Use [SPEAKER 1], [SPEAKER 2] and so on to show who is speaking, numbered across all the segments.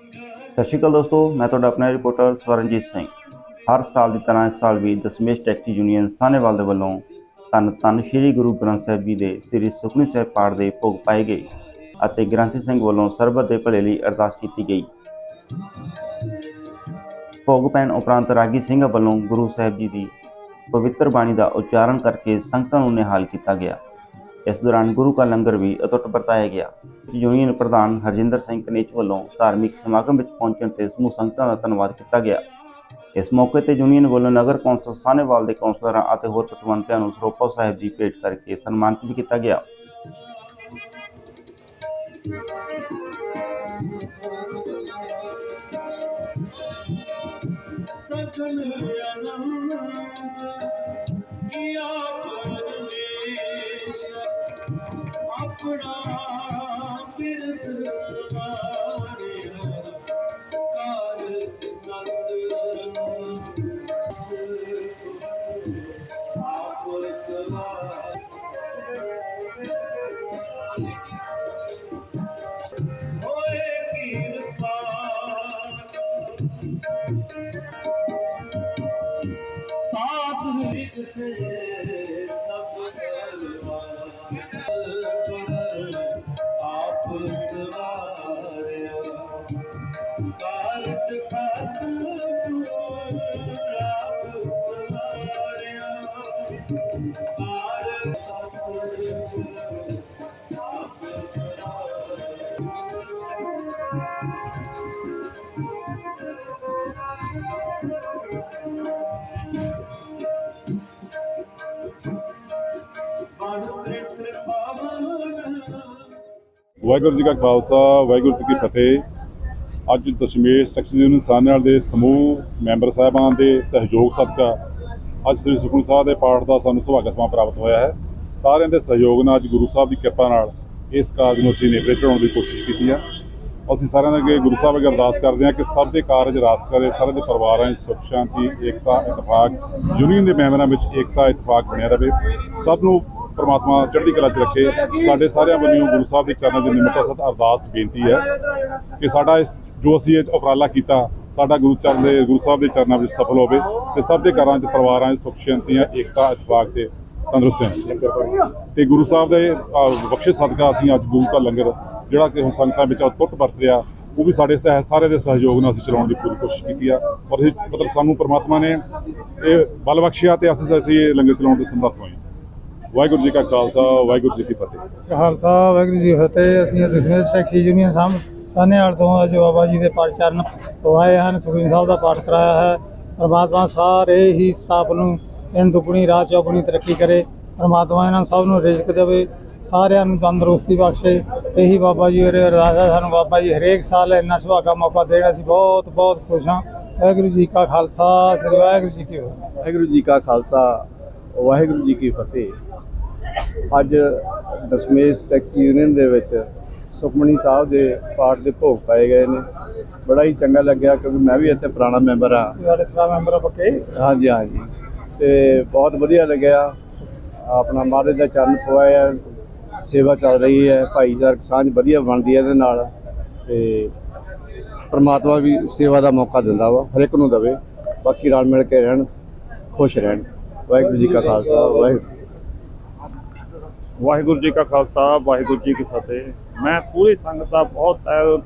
[SPEAKER 1] ਸਤਿ ਸ਼੍ਰੀ ਅਕਾਲ ਦੋਸਤੋ, ਮੈਂ ਤੁਹਾਡਾ ਆਪਣਾ ਰਿਪੋਰਟਰ ਸਵਰਨਜੀਤ ਸਿੰਘ। ਹਰ ਸਾਲ ਦੀ ਤਰ੍ਹਾਂ ਇਸ ਸਾਲ ਵੀ ਦਸਮੇਸ਼ ਟੈਕਸੀ ਯੂਨੀਅਨ ਸਾਹਨੇਵਾਲ ਦੇ ਵੱਲੋਂ ਧੰਨ ਧੰਨ ਸ੍ਰੀ ਗੁਰੂ ਗ੍ਰੰਥ ਸਾਹਿਬ ਜੀ ਦੇ ਸ੍ਰੀ ਸੁਖਨੀ ਸਾਹਿਬ ਪਾਠ ਦੇ ਭੋਗ ਪਾਏ ਗਏ ਅਤੇ ਗ੍ਰੰਥੀ ਸਿੰਘ ਵੱਲੋਂ ਸਰਬਤ ਦੇ ਭਲੇ ਲਈ ਅਰਦਾਸ ਕੀਤੀ ਗਈ। ਭੋਗ ਪੈਣ ਉਪਰੰਤ ਰਾਗੀ ਸਿੰਘ ਵੱਲੋਂ ਗੁਰੂ ਸਾਹਿਬ ਜੀ ਦੀ ਪਵਿੱਤਰ ਬਾਣੀ ਦਾ ਉਚਾਰਨ ਕਰਕੇ ਸੰਗਤਾਂ ਨੂੰ ਨਿਹਾਲ ਕੀਤਾ ਗਿਆ। ਇਸ ਦੌਰਾਨ ਗੁਰੂ ਕਾ ਲੰਗਰ ਵੀ ਅਟੁੱਟ ਵਰਤਾਇਆ ਗਿਆ। ਯੂਨੀਅਨ ਪ੍ਰਧਾਨ ਹਰਜਿੰਦਰ ਸਿੰਘ ਕਨੇਚ ਵੱਲੋਂ ਧਾਰਮਿਕ ਸਮਾਗਮ ਵਿੱਚ ਪਹੁੰਚਣ ਤੇ ਸਮੂਹ ਸੰਗਤਾਂ ਦਾ ਧੰਨਵਾਦ ਕੀਤਾ ਗਿਆ। ਇਸ ਮੌਕੇ ਤੇ ਯੂਨੀਅਨ ਵੱਲੋਂ ਨਗਰ ਕੌਂਸਲ ਸਾਹਨੇਵਾਲ ਦੇ ਕੌਂਸਲਰਾਂ ਅਤੇ ਹੋਰ ਪਤਵੰਤਿਆਂ ਨੂੰ ਸਰੋਪਾ ਸਾਹਿਬ ਜੀ ਭੇਟ ਕਰਕੇ ਸਨਮਾਨਿਤ ਵੀ ਕੀਤਾ ਗਿਆ।
[SPEAKER 2] ਸਜਣ ਅਨੰਦ ਕੀਆ ਪਰਮੇਸ਼ ਆਪਣਾ ਬਿਰਦ ਸਵਾਰੇ ਕਾਰਜ ਸਤ ਆਪ ਹੋਏ ਕਿਰਪਾ ਸਾਥ ਵਿੱਚ ਸੇ
[SPEAKER 3] ਵਾਹਿਗੁਰੂ ਜੀ ਕਾ ਖਾਲਸਾ, ਵਾਹਿਗੁਰੂ ਜੀ ਕੀ ਫਤਿਹ। ਅੱਜ ਦਸ਼ਮੇਸ਼ ਟੈਕਸੀ ਯੂਨੀਅਨ ਸਾਹਨੇਵਾਲ ਦੇ ਸਮੂਹ ਮੈਂਬਰ ਸਾਹਿਬਾਨ ਦੇ ਸਹਿਯੋਗ ਸਦਕਾ ਅੱਜ ਸ੍ਰੀ ਸੁਖਮਨੀ ਸਾਹਿਬ ਦੇ ਪਾਠ ਦਾ ਸਾਨੂੰ ਸੁਭਾਗਾ ਸਮਾਂ ਪ੍ਰਾਪਤ ਹੋਇਆ ਹੈ। ਸਾਰਿਆਂ ਦੇ ਸਹਿਯੋਗ ਨਾਲ ਅੱਜ ਗੁਰੂ ਸਾਹਿਬ ਦੀ ਕਿਰਪਾ ਨਾਲ ਇਸ ਕਾਰਜ ਨੂੰ ਅਸੀਂ ਨੇਪਰੇ ਚੜਾਉਣ ਦੀ ਕੋਸ਼ਿਸ਼ ਕੀਤੀ ਹੈ। ਅਸੀਂ ਸਾਰਿਆਂ ਦੇ ਅੱਗੇ ਗੁਰੂ ਸਾਹਿਬ ਅੱਗੇ ਅਰਦਾਸ ਕਰਦੇ ਹਾਂ ਕਿ ਸਭ ਦੇ ਕਾਰਜ ਰਾਸ ਕਰੇ ਸਾਰਿਆਂ ਦੇ ਪਰਿਵਾਰਾਂ 'ਚ ਸੁਖ, ਸ਼ਾਂਤੀ, ਏਕਤਾ, ਇਤਫਾਕ, ਯੂਨੀਅਨ ਦੇ ਮੈਂਬਰਾਂ ਵਿੱਚ ਏਕਤਾ, ਇਤਫਾਕ ਬਣਿਆ ਰਹੇ। ਸਭ ਨੂੰ ਪਰਮਾਤਮਾ ਚੜ੍ਹਦੀ ਕਲਾ 'ਚ ਰੱਖੇ। ਸਾਡੇ ਸਾਰਿਆਂ ਵੱਲੋਂ ਗੁਰੂ ਸਾਹਿਬ ਦੇ ਚਰਨਾਂ ਦੇ ਨਿਮਰਤਾ ਸਤ ਅਰਦਾਸ ਬੇਨਤੀ ਹੈ ਕਿ ਸਾਡਾ ਇਸ ਜੋ ਅਸੀਂ ਇਹ 'ਚ ਉਪਰਾਲਾ ਕੀਤਾ ਸਾਡਾ ਗੁਰੂ ਚਰਨ ਦੇ ਗੁਰੂ ਸਾਹਿਬ ਦੇ ਚਰਨਾਂ ਵਿੱਚ ਸਫਲ ਹੋਵੇ ਤੇ ਸਭ ਦੇ ਘਰਾਂ 'ਚ ਪਰਿਵਾਰਾਂ 'ਚ ਸੁਖ ਸ਼ਾਂਤੀਆਂ ਏਕਤਾ ਇਤਫਾਕ ਤੇ ਤੰਦਰੁਸਤੀ ਤੇ ਗੁਰੂ ਸਾਹਿਬ ਦੇ ਅਹ, ਬਖਸ਼ੇ ਸਦਕਾ ਅਸੀਂ ਅੱਜ ਗੁਰੂ ਦਾ ਲੰਗਰ ਜਿਹੜਾ ਕਿ ਹੁਣ ਸੰਗਤਾਂ ਵਿੱਚ ਟੁੱਟ ਵਰਤ ਰਿਹਾ ਉਹ ਵੀ ਸਾਡੇ ਸਹਿ ਸਾਰੇ ਦੇ ਸਹਿਯੋਗ ਨਾਲ ਅਸੀਂ ਚਲਾਉਣ ਦੀ ਪੂਰੀ ਕੋਸ਼ਿਸ਼ ਕੀਤੀ ਆ। ਔਰ ਇਹ ਮਤਲਬ ਸਾਨੂੰ ਪਰਮਾਤਮਾ ਨੇ ਇਹ ਬਲ ਬਖਸ਼ਿਆ ਤੇ ਅਸੀਂ ਅਸੀਂ ਇਹ ਲੰਗਰ ਚਲਾਉਣ ਦੇ ਸਮਰੱਥ ਹੋਏ ਵਾਹਿਗੁਰੂ ਜੀ ਕਾ ਖਾਲਸਾ ਵਾਹਿਗੁਰੂ ਜੀ ਕੀ ਫਤਿਹ।
[SPEAKER 4] ਖਾਲਸਾ ਵਾਹਿਗੁਰੂ ਜੀ ਫਤਿਹ। ਅਸੀਂ ਦਸਵੇਂ ਟੈਕਸੀ ਯੂਨੀਅਨ ਸਾਹਮ ਸਾਹਨੇਵਾਲ ਤੋਂ ਅੱਜ ਬਾਬਾ ਜੀ ਦੇ ਪਾਠ ਚਰਨ ਤੋਂ ਹਨ ਸੁਖਮਨੀ ਸਾਹਿਬ ਦਾ ਪਾਠ ਕਰਾਇਆ ਹੈ। ਪਰਮਾਤਮਾ ਸਾਰੇ ਹੀ ਸਟਾਫ ਨੂੰ, ਇਹਨਾਂ ਦੁਗਣੀ ਰਾਤ ਚੌਗੁਣੀ ਤਰੱਕੀ ਕਰੇ। ਪਰਮਾਤਮਾ ਇਹਨਾਂ ਸਭ ਨੂੰ ਰਿਜ਼ਕ ਦੇਵੇ, ਸਾਰਿਆਂ ਨੂੰ ਤੰਦਰੁਸਤੀ ਬਖਸ਼ੇ। ਇਹੀ ਬਾਬਾ ਜੀ ਉਰੇ ਅਰਦਾਸ ਹੈ, ਸਾਨੂੰ ਬਾਬਾ ਜੀ ਹਰੇਕ ਸਾਲ ਇੰਨਾ ਸੁਭਾਗਾ ਮੌਕਾ ਦੇਣਾ, ਅਸੀਂ ਬਹੁਤ ਬਹੁਤ ਖੁਸ਼ ਹਾਂ। ਵਾਹਿਗੁਰੂ ਜੀ ਕਾ ਖਾਲਸਾ, ਸ੍ਰੀ ਵਾਹਿਗੁਰੂ ਜੀ ਕੀ ਫਤਿਹ।
[SPEAKER 5] ਵਾਹਿਗੁਰੂ ਜੀ ਕਾ ਖਾਲਸਾ, ਵਾਹਿਗੁਰੂ ਜੀ ਕੀ ਫਤਿਹ। ਅੱਜ ਦਸਮੇਸ਼ ਟੈਕਸੀ ਯੂਨੀਅਨ ਦੇ ਵਿੱਚ ਸੁਖਮਣੀ ਸਾਹਿਬ ਦੇ ਪਾਠ ਦੇ ਭੋਗ ਪਾਏ ਗਏ ਨੇ। ਬੜਾ ਹੀ ਚੰਗਾ ਲੱਗਿਆ ਕਿਉਂਕਿ ਮੈਂ ਵੀ ਇੱਥੇ ਪੁਰਾਣਾ ਮੈਂਬਰ ਹਾਂ।
[SPEAKER 4] ਸਾਡੇ ਸਟਾਫ ਮੈਂਬਰ ਪੱਕੇ?
[SPEAKER 5] ਹਾਂਜੀ ਹਾਂਜੀ। ਤੇ ਬਹੁਤ ਵਧੀਆ ਲੱਗਿਆ। ਆਪਣਾ ਮਹਾਰਾਜ ਦਾ ਚਰਨ ਪਵਾਇਆ ਸੇਵਾ ਚੱਲ ਰਹੀ ਹੈ। ਭਾਈਚਾਰਕ ਸਾਂਝ ਵਧੀਆ ਬਣਦੀ ਹੈ ਇਹਦੇ ਨਾਲ। ਤੇ ਪ੍ਰਮਾਤਮਾ ਵੀ ਸੇਵਾ ਦਾ ਮੌਕਾ ਦਿੰਦਾ ਵਾ। ਹਰ ਇੱਕ ਨੂੰ ਦਵੇ। ਬਾਕੀ ਰਲ ਮਿਲ ਕੇ ਰਹਿਣ ਖੁਸ਼ ਰਹਿਣ। ਵਾਹਿਗੁਰੂ ਜੀ ਕਾ ਖਾਲਸਾ। ਵਾਹਿਗੁਰੂ।
[SPEAKER 6] ਵਾਹਿਗੁਰੂ ਜੀ ਕਾ ਖਾਲਸਾ। ਵਾਹਿਗੁਰੂ ਜੀ ਕੀ ਫਤਿਹ। ਮੈਂ ਪੂਰੀ ਸੰਗਤ ਦਾ ਬਹੁਤ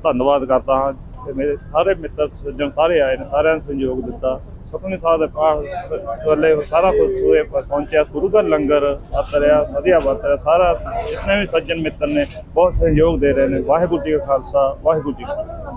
[SPEAKER 6] ਧੰਨਵਾਦ ਕਰਦਾ ਹਾਂ ਤੇ ਮੇਰੇ ਸਾਰੇ ਮਿੱਤਰ, ਸੱਜਣ ਸਾਰੇ ਆਏ ਨੇ, ਸਾਰਿਆਂ ਨੇ ਸਹਿਯੋਗ ਦਿੱਤਾ। ਸੁਖਮਨੀ ਸਾਹਿਬ ਦੇ ਪਾਠ ਵੱਲੇ ਸਾਰਾ ਕੁਝ ਸੂਏ ਪਹੁੰਚਿਆ। ਗੁਰੂ ਦਾ ਲੰਗਰ ਵਰਤ ਰਿਹਾ, ਵਧੀਆ ਵਰਤ ਰਿਹਾ। ਸਾਰਾ ਜਿਤਨੇ ਵੀ ਸੱਜਣ ਮਿੱਤਰ ਨੇ ਬਹੁਤ ਸਹਿਯੋਗ ਦੇ ਰਹੇ ਨੇ। ਵਾਹਿਗੁਰੂ ਜੀ ਕਾ ਖਾਲਸਾ, ਵਾਹਿਗੁਰੂ ਜੀ ਕੀ